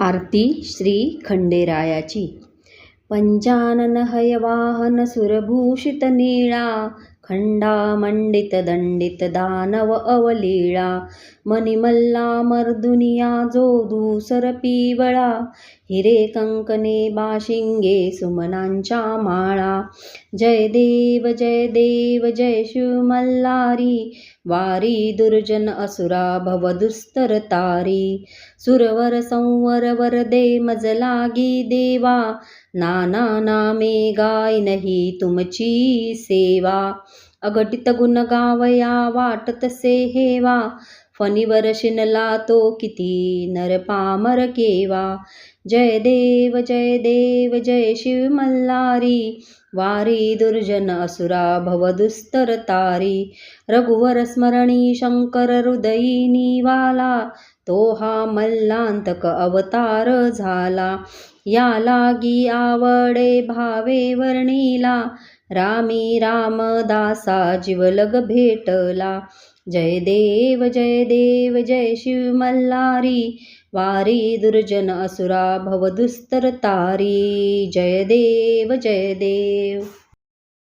आरती श्री खंडेरायाची. पंचाननहयवाहन सुरभूषित नीळा खंडामंडित दंडित दानव अवलीळा मणिमल्ला मर्दुनिया जो दूसर पिवळा हिरे कंकणे बाशिंगे सुमनांच्या माळा. जय देव जय देव जय शिव मल्हारी वारी दुर्जन असुरा भव दुस्तर तारी. सुरवर संवर वरदे मज लागी देवा नाना नामे गायनही तुमची सेवा. अघटित गुण गावया वाटतसे हेवा. फणीवर शिनला तो किती नर पामर केवा. जय देव जय देव जय शिव मल्हारी. वारी दुर्जन असुरा भव दुस्तर तारी. रघुवर स्मरणी शंकर हृदयी वाला तो हा मल्लांतक अवतार झाला. या लागी आवडे भावे वर्णीला. रामी रामदासा जीवलग भेटला. जय देव जय देव जय शिव मल्हारी. वारी दुर्जन असुरा भव दुस्तर तारी। जय देव जय देव।